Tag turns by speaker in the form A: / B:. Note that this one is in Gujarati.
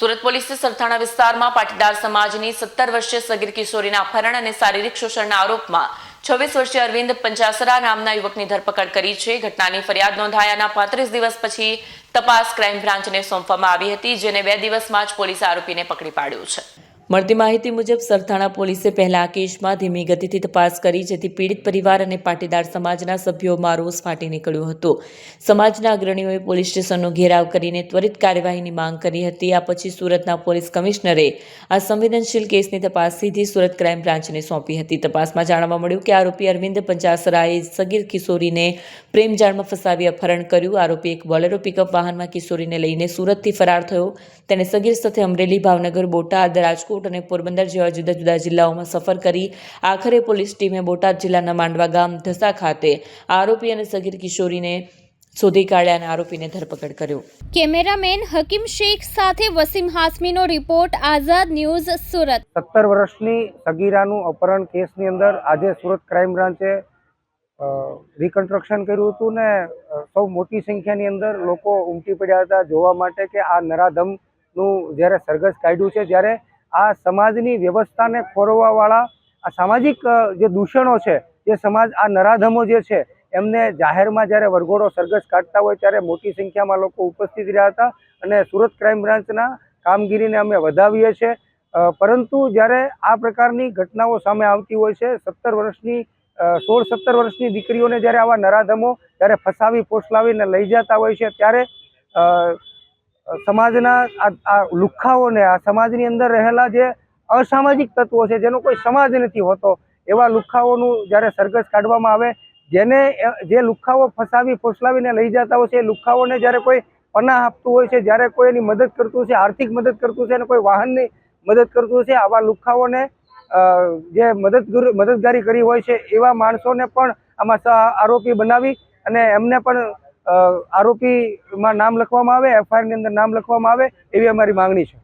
A: સુરત પોલીસે સરથાણા વિસ્તારમાં પાટીદાર સમાજની સત્તર વર્ષીય સગીર કિશોરીના અપહરણ અને શારીરિક શોષણના આરોપમાં છવ્વીસ વર્ષીય અરવિંદ પંચાસરા નામના યુવકની ધરપકડ કરી છે. ઘટનાની ફરિયાદ નોંધાયાના પાંત્રીસ દિવસ પછી તપાસ ક્રાઇમ બ્રાન્ચને સોંપવામાં આવી હતી, જેને બે દિવસમાં જ પોલીસે આરોપીને પકડી પાડ્યો છે. મળતી માહિતી મુજબ, સરથાણા પોલીસે પહેલા આ કેસમાં ધીમી ગતિથી તપાસ કરી, જેથી પીડિત પરિવાર અને પાટીદાર સમાજના સભ્યોમાં રોષ ફાટી નીકળ્યો હતો. સમાજના અગ્રણીઓએ પોલીસ સ્ટેશનનો ઘેરાવ કરીને ત્વરિત કાર્યવાહીની માંગ કરી હતી. આ પછી સુરતના પોલીસ કમિશનરે આ સંવેદનશીલ કેસની તપાસ સીધી સુરત ક્રાઇમ બ્રાન્ચને સોંપી હતી. તપાસમાં જાણવા મળ્યું કે આરોપી અરવિંદ પંચાસરાએ સગીર કિશોરીને પ્રેમજાળમાં ફસાવી અપહરણ કર્યું. આરોપી એક બોલેરો પિકઅપ વાહનમાં કિશોરીને લઈને સુરતથી ફરાર થયો. તેને સગીર સાથે અમરેલી ભાવનગર બોટાદ રાજકોટ અને પોરબંદર જેવા જુદા જુદા જિલ્લાઓમાં સફર કરી આખરે પોલીસ ટીમે બોટાદ જિલ્લાના માંડવા ગામ ધસા ખાતે આરોપી અને સગીર કિશોરીને શોધી કાઢ્યા અને આરોપીને ધરપકડ કર્યો.
B: કેમેરામેન હકીમ શેખ સાથે વસીમ હાસમીનો રિપોર્ટ આઝાદ ન્યૂઝ સુરત.
C: સત્તર વર્ષની સગીરાનું અપહરણ કેસની અંદર આજે સુરત ક્રાઇમ બ્રાન્ચે રિકન્સ્ટ્રક્શન કર્યું હતું ને સૌ મોટી સંખ્યાની અંદર લોકો ઉમટી પડ્યા હતા જોવા માટે કે આ નરાધમનું જ્યારે સરઘસ કાઢ્યું છે જ્યારે આ સમાજની વ્યવસ્થાને ખોરવવાવાળા, આ સામાજિક જે દૂષણો છે, જે સમાજ, આ નરાધમો જે છે, એમને જાહેરમાં જ્યારે વરઘોડો સરઘસ કાઢતા હોય ત્યારે મોટી સંખ્યામાં લોકો ઉપસ્થિત રહ્યા હતા અને સુરત ક્રાઇમ બ્રાન્ચના કામગીરીને અમે વધાવીએ છીએ. પરંતુ જ્યારે આ પ્રકારની ઘટનાઓ સામે આવતી હોય છે, સત્તર વર્ષની સોળ સત્તર વર્ષની દીકરીઓને જ્યારે આવા નરાધમો જ્યારે ફસાવી પોસલાવીને લઈ જતા હોય છે, ત્યારે સમાજના આ લુખ્ખાઓને આ સમાજની અંદર રહેલા જે અસામાજિક તત્વો છે, જેનો કોઈ સમાજ નથી હોતો, એવા લુખ્ખાઓનું જ્યારે સરઘસ કાઢવામાં આવે, જેને જે લુખ્ખાઓ ફસાવી, ફોસલાવીને લઈ જતા હોય છે, એ લુખ્ખાઓને જ્યારે કોઈ પનાહ આપતું હોય છે, જ્યારે કોઈ એની મદદ કરતું છે, આર્થિક મદદ કરતું છે, અને કોઈ વાહનની મદદ કરતું છે, આવા લુખ્ખાઓને જે મદદ મદદગારી કરી હોય છે, એવા માણસોને પણ આમાં આરોપી બનાવી અને એમને પણ આરોપીમાં નામ લખવામાં આવે એફઆઈઆરની અંદર નામ લખવામાં આવે એવી અમારી માંગણી છે.